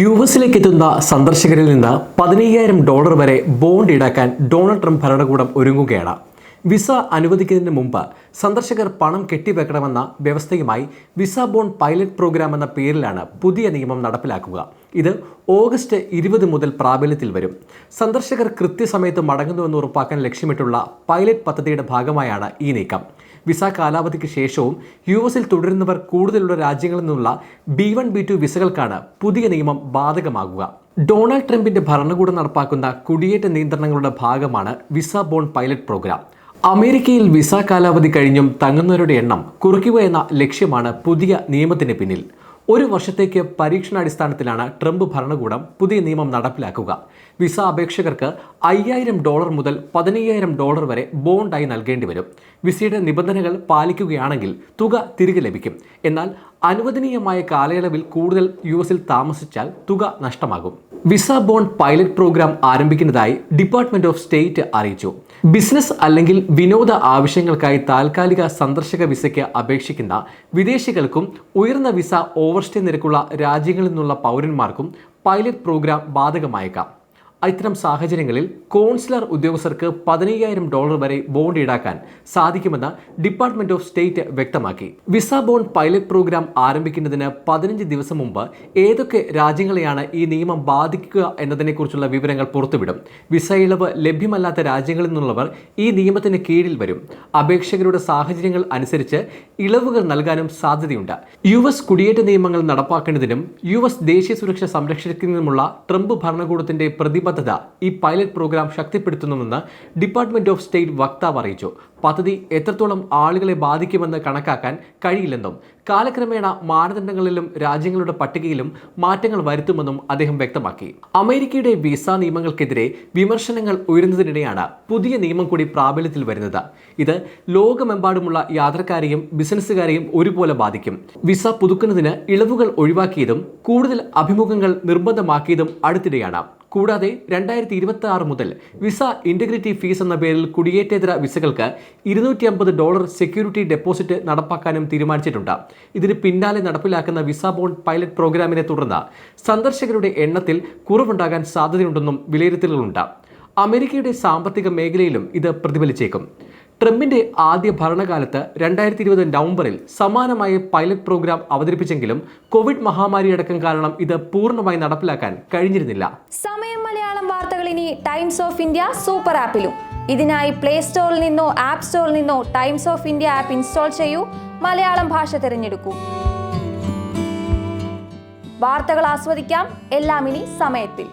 U എസിലേക്ക് എത്തുന്ന സന്ദർശകരിൽ നിന്ന് പതിനയ്യായിരം ഡോളർ വരെ ബോണ്ട് ഈടാക്കാൻ ഡൊണാൾഡ് ട്രംപ് ഭരണകൂടം ഒരുങ്ങുകയാണ്. വിസ അനുവദിക്കുന്നതിന് മുമ്പ് സന്ദർശകർ പണം കെട്ടിവെക്കണമെന്ന വ്യവസ്ഥയുമായി വിസ ബോണ്ട് പൈലറ്റ് പ്രോഗ്രാം എന്ന പേരിലാണ് പുതിയ നിയമം നടപ്പിലാക്കുക. ഇത് ഓഗസ്റ്റ് ഇരുപത് മുതൽ പ്രാബല്യത്തിൽ വരും. സന്ദർശകർ കൃത്യസമയത്ത് മടങ്ങുന്നുവെന്ന് ഉറപ്പാക്കാൻ ലക്ഷ്യമിട്ടുള്ള പൈലറ്റ് പദ്ധതിയുടെ ഭാഗമായാണ് ഈ നീക്കം. വിസ കാലാവധിക്ക് ശേഷവും യു എസിൽ തുടരുന്നവർ കൂടുതലുള്ള രാജ്യങ്ങളിൽ നിന്നുള്ള ബി വൺ ബി ടു വിസകൾക്കാണ് പുതിയ നിയമം ബാധകമാകുക. ഡൊണാൾഡ് ട്രംപിന്റെ ഭരണകൂടം നടപ്പാക്കുന്ന കുടിയേറ്റ നിയന്ത്രണങ്ങളുടെ ഭാഗമാണ് വിസ ബോൺ പൈലറ്റ് പ്രോഗ്രാം. അമേരിക്കയിൽ വിസ കാലാവധി കഴിഞ്ഞും തങ്ങുന്നവരുടെ എണ്ണം കുറയ്ക്കുക എന്ന ലക്ഷ്യമാണ് പുതിയ നിയമത്തിന് പിന്നിൽ. ഒരു വർഷത്തേക്ക് പരീക്ഷണാടിസ്ഥാനത്തിലാണ് ട്രംപ് ഭരണകൂടം പുതിയ നിയമം നടപ്പിലാക്കുക. വിസ അപേക്ഷകർക്ക് അയ്യായിരം ഡോളർ മുതൽ പതിനയ്യായിരം ഡോളർ വരെ ബോണ്ടായി നൽകേണ്ടി വരും. വിസയുടെ നിബന്ധനകൾ പാലിക്കുകയാണെങ്കിൽ തുക തിരികെ ലഭിക്കും. എന്നാൽ അനുവദനീയമായ കാലയളവിൽ കൂടുതൽ യു എസിൽ താമസിച്ചാൽ തുക നഷ്ടമാകും. വിസ ബോണ്ട് പൈലറ്റ് പ്രോഗ്രാം ആരംഭിക്കുന്നതായി ഡിപ്പാർട്ട്മെന്റ് ഓഫ് സ്റ്റേറ്റ് അറിയിച്ചു. ബിസിനസ് അല്ലെങ്കിൽ വിനോദ ആവശ്യങ്ങൾക്കായി താൽക്കാലിക സന്ദർശക വിസയ്ക്ക് അപേക്ഷിക്കുന്ന വിദേശികൾക്കും ഉയർന്ന വിസ ഓവർസ്റ്റേ നിരക്കുള്ള രാജ്യങ്ങളിൽ നിന്നുള്ള പൗരന്മാർക്കും പൈലറ്റ് പ്രോഗ്രാം ബാധകമായേക്കാം. ഇത്തരം സാഹചര്യങ്ങളിൽ കോൺസുലർ ഉദ്യോഗസ്ഥർക്ക് പതിനയ്യായിരം ഡോളർ വരെ ബോണ്ട് ഈടാക്കാൻ സാധിക്കുമെന്ന് ഡിപ്പാർട്ട്മെന്റ് ഓഫ് സ്റ്റേറ്റ് വ്യക്തമാക്കി. വിസ ബോണ്ട് പൈലറ്റ് പ്രോഗ്രാം ആരംഭിക്കുന്നതിന് പതിനഞ്ച് ദിവസം മുമ്പ് ഏതൊക്കെ രാജ്യങ്ങളെയാണ് ഈ നിയമം ബാധിക്കുക എന്നതിനെക്കുറിച്ചുള്ള വിവരങ്ങൾ പുറത്തുവിടും. വിസ ഇളവ് ലഭ്യമല്ലാത്ത രാജ്യങ്ങളിൽ നിന്നുള്ളവർ ഈ നിയമത്തിന് കീഴിൽ വരും. അപേക്ഷകരുടെ സാഹചര്യങ്ങൾ അനുസരിച്ച് ഇളവുകൾ നൽകാനും സാധ്യതയുണ്ട്. യു എസ് കുടിയേറ്റ നിയമങ്ങൾ നടപ്പാക്കുന്നതിനും യു എസ് ദേശീയ സുരക്ഷ സംരക്ഷിക്കുന്നതിനുമുള്ള ട്രംപ് ഭരണകൂടത്തിന്റെ പ്രതിബദ്ധത ഈ പൈലറ്റ് പ്രോഗ്രാം ശക്തിപ്പെടുത്തുന്നുവെന്ന് ഡിപ്പാർട്ട്മെന്റ് ഓഫ് സ്റ്റേറ്റ് വക്താവ് അറിയിച്ചു. പദ്ധതി എത്രത്തോളം ആളുകളെ ബാധിക്കുമെന്ന് കണക്കാക്കാൻ കഴിയില്ലെന്നും കാലക്രമേണ മാനദണ്ഡങ്ങളിലും രാജ്യങ്ങളുടെ പട്ടികയിലും മാറ്റങ്ങൾ വരുത്തുമെന്നും അദ്ദേഹം വ്യക്തമാക്കി. അമേരിക്കയുടെ വിസ നിയമങ്ങൾക്കെതിരെ വിമർശനങ്ങൾ ഉയരുന്നതിനിടെയാണ് പുതിയ നിയമം കൂടി പ്രാബല്യത്തിൽ വരുന്നത്. ഇത് ലോകമെമ്പാടുമുള്ള യാത്രക്കാരെയും ബിസിനസ്സുകാരെയും ഒരുപോലെ ബാധിക്കും. വിസ പുതുക്കുന്നതിന് ഇളവുകൾ ഒഴിവാക്കിയതും കൂടുതൽ അഭിമുഖങ്ങൾ നിർബന്ധമാക്കിയതും അടുത്തിടെയാണ്. കൂടാതെ രണ്ടായിരത്തി ഇരുപത്തി ആറ് മുതൽ വിസ ഇന്റഗ്രിറ്റി ഫീസ് എന്ന പേരിൽ കുടിയേറ്റേതര വിസകൾക്ക് ഇരുന്നൂറ്റി അമ്പത് ഡോളർ സെക്യൂരിറ്റി ഡെപ്പോസിറ്റ് നടപ്പാക്കാനും തീരുമാനിച്ചിട്ടുണ്ട്. ഇതിന് പിന്നാലെ നടപ്പിലാക്കുന്ന വിസ ബോണ്ട് പൈലറ്റ് പ്രോഗ്രാമിനെ തുടർന്ന് സന്ദർശകരുടെ എണ്ണത്തിൽ കുറവുണ്ടാകാൻ സാധ്യതയുണ്ടെന്നും വിലയിരുത്തലുകളുണ്ട്. അമേരിക്കയുടെ സാമ്പത്തിക മേഖലയിലും ഇത് പ്രതിഫലിച്ചേക്കും. ട്രംപിന്റെ ആദ്യ ഭരണകാലത്ത് രണ്ടായിരത്തി ഇരുപത് നവംബറിൽ സമാനമായ പൈലറ്റ് പ്രോഗ്രാം അവതരിപ്പിച്ചെങ്കിലും കോവിഡ് മഹാമാരി അടക്കം കാരണം ഇത് പൂർണമായി നടപ്പിലാക്കാൻ കഴിഞ്ഞിരുന്നില്ല. സമയം മലയാളം വാർത്തകൾ ഇനി ടൈംസ് ഓഫ് ഇന്ത്യ സൂപ്പർ ആപ്പിലും. ഇതിനായി പ്ലേ സ്റ്റോറിൽ നിന്നോ ആപ്പ് സ്റ്റോറിൽ നിന്നോ Times of India app install ചെയ്യൂ. മലയാളം ഭാഷ തിരഞ്ഞെടുക്കൂ. വാർത്തകൾ ആസ്വദിക്കാം. എല്ലാം ഇനി സമയത്തിൽ.